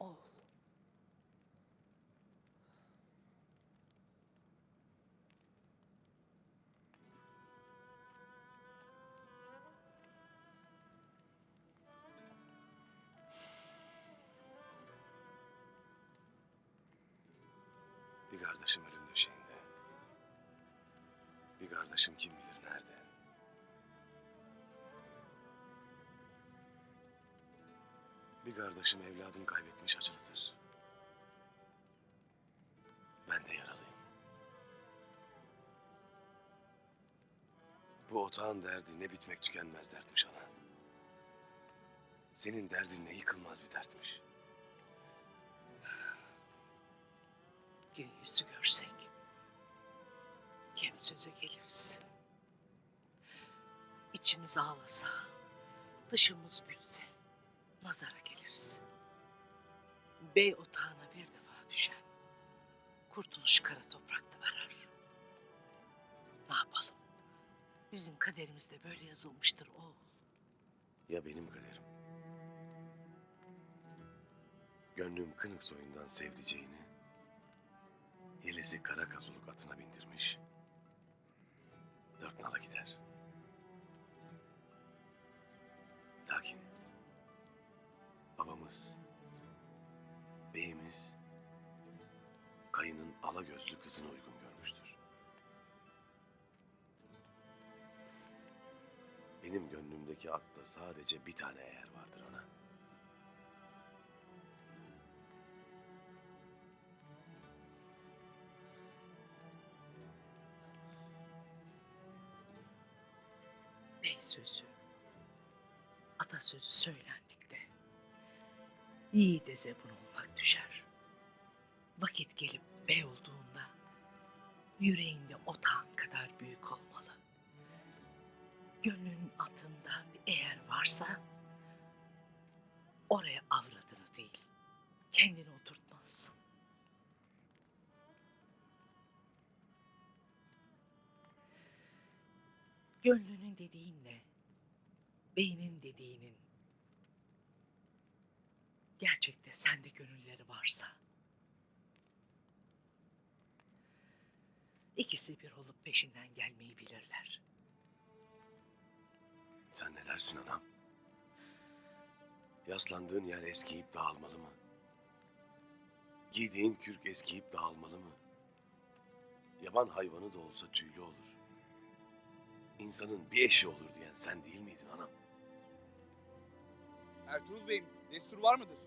ol. Bir kardeşim ölüm döşeğinde. Bir kardeşim kim bilir nerede. Bir kardeşim evladını kaybetmiş acılıdır. Ben de yaralıyım. Bu otağın derdi ne bitmek tükenmez dertmiş ana. Senin derdin ne yıkılmaz bir dertmiş. Gün yüzü görsek kim söze geliriz. İçimiz ağlasa, dışımız gülse nazara geliriz. Bey otağına bir defa düşen kurtuluş kara toprakta arar. Ne yapalım? Bizim kaderimizde böyle yazılmıştır oğul. Ya benim kaderim? Gönlüm kınık soyundan sevdiceğini, yelesi kara kazuluk atına bindirmiş. Dört nala gider. Beyimiz, kayının ala gözlü kızına uygun görmüştür. Benim gönlümdeki atta sadece bir tane eğer vardır ana. Bey sözü, atasözü söylendikte iyi de zebun olmak düşer. Vakit gelip bey olduğunda yüreğinde otağın kadar büyük olmalı. Gönlünün atında bir eğer varsa oraya avradını değil kendini oturtmalısın. Gönlünün dediğinle beynin dediğinin gerçekte sende gönülleri varsa ikisi bir olup peşinden gelmeyi bilirler. Sen ne dersin anam? Yaslandığın yer eskiyip dağılmalı mı? Giydiğin kürk eskiyip dağılmalı mı? Yaban hayvanı da olsa tüylü olur. İnsanın bir eşi olur diyen sen değil miydin anam? Ertuğrul Bey'im destur var mıdır?